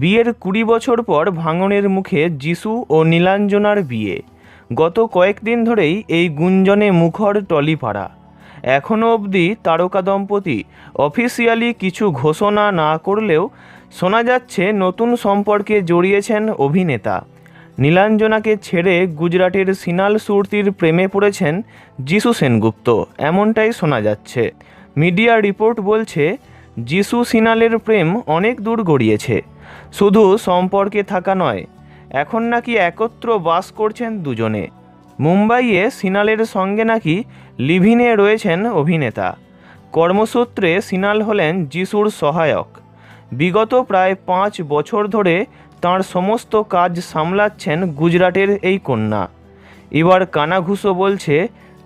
বিয়ের কুড়ি বছর পর ভাঙনের মুখে যিশু ও নীলাঞ্জনার বিয়ে। গত কয়েকদিন ধরেই এই গুঞ্জনে মুখর টলিপাড়া। এখনও অবধি তারকা দম্পতি অফিসিয়ালি কিছু ঘোষণা না করলেও শোনা যাচ্ছে নতুন সম্পর্কে জড়িয়েছেন অভিনেতা। নীলাঞ্জনাকে ছেড়ে গুজরাটের সিনাল সুরতির প্রেমে পড়েছেন যিশু সেনগুপ্ত, এমনটাই শোনা যাচ্ছে। মিডিয়া রিপোর্ট বলছে, যিশু সিনালের প্রেম অনেক দূর গড়িয়েছে। শুধু সম্পর্কে থাকা নয়, এখন নাকি একত্র বাস করছেন দুজনে। মুম্বাইয়ে সিনালের সঙ্গে নাকি লিভিনে রয়েছেন অভিনেতা। কর্মসূত্রে সিনাল হলেন যিশুর সহায়ক। বিগত প্রায় পাঁচ বছর ধরে তাঁর সমস্ত কাজ সামলাচ্ছেন গুজরাটের এই কন্যা। এবার কানাঘুষো বলছে,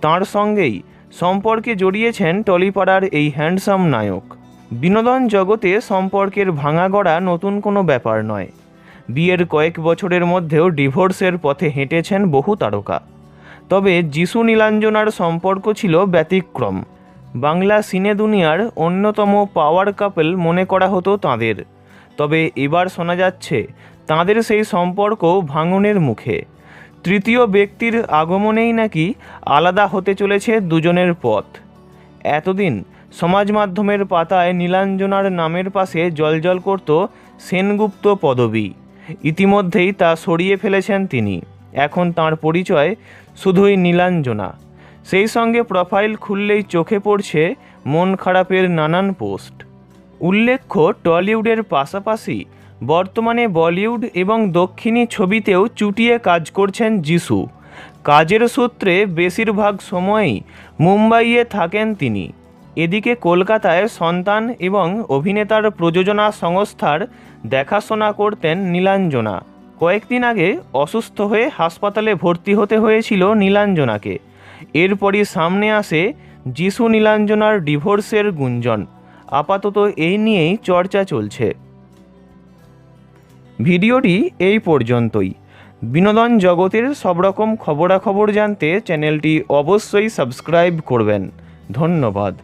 তাঁর সঙ্গেই সম্পর্কে জড়িয়েছেন টলিপাড়ার এই হ্যান্ডসাম নায়ক। বিনোদন জগতে সম্পর্কের ভাঙা গড়া নতুন কোনো ব্যাপার নয়। বিয়ের কয়েক বছরের মধ্যেও ডিভোর্সের পথে হেঁটেছেন বহু তারকা। তবে যিশু নীলাঞ্জনার সম্পর্ক ছিল ব্যতিক্রম। বাংলা সিনে দুনিয়ার অন্যতম পাওয়ার কাপল মনে করা হতো তাঁদের। তবে এবার শোনা যাচ্ছে, তাঁদের সেই সম্পর্ক ভাঙনের মুখে। তৃতীয় ব্যক্তির আগমনেই নাকি আলাদা হতে চলেছে দুজনের পথ। এতদিন সমাজ মাধ্যমের পাতায় নীলাঞ্জনার নামের পাশে জলজল করত সেনগুপ্ত পদবী। ইতিমধ্যেই তা সরিয়ে ফেলেছেন তিনি। এখন তার পরিচয় শুধুই নীলাঞ্জনা। সেই সঙ্গে প্রোফাইল খুললেই চোখে পড়ছে মন খারাপের নানান পোস্ট। উল্লেখ্য, টলিউডের পাশাপাশি বর্তমানে বলিউড এবং দক্ষিণী ছবিতেও চুটিয়ে কাজ করছেন যিশু। কাজের সূত্রে বেশিরভাগ সময়ই মুম্বাইয়ে থাকেন তিনি। এদিকে কলকাতায় সন্তান এবং অভিনেতার প্রযোজনা সংস্থার দেখাশোনা করতেন নীলাঞ্জনা। কয়েকদিন আগে অসুস্থ হয়ে হাসপাতালে ভর্তি হতে হয়েছিল নীলাঞ্জনাকে। এরপরই সামনে আসে যিশু নীলাঞ্জনার ডিভোর্সের গুঞ্জন। আপাতত এই নিয়েই চর্চা চলছে। ভিডিওটি এই পর্যন্তই। বিনোদন জগতের সব রকম খবরাখবর জানতে চ্যানেলটি অবশ্যই সাবস্ক্রাইব করবেন। ধন্যবাদ।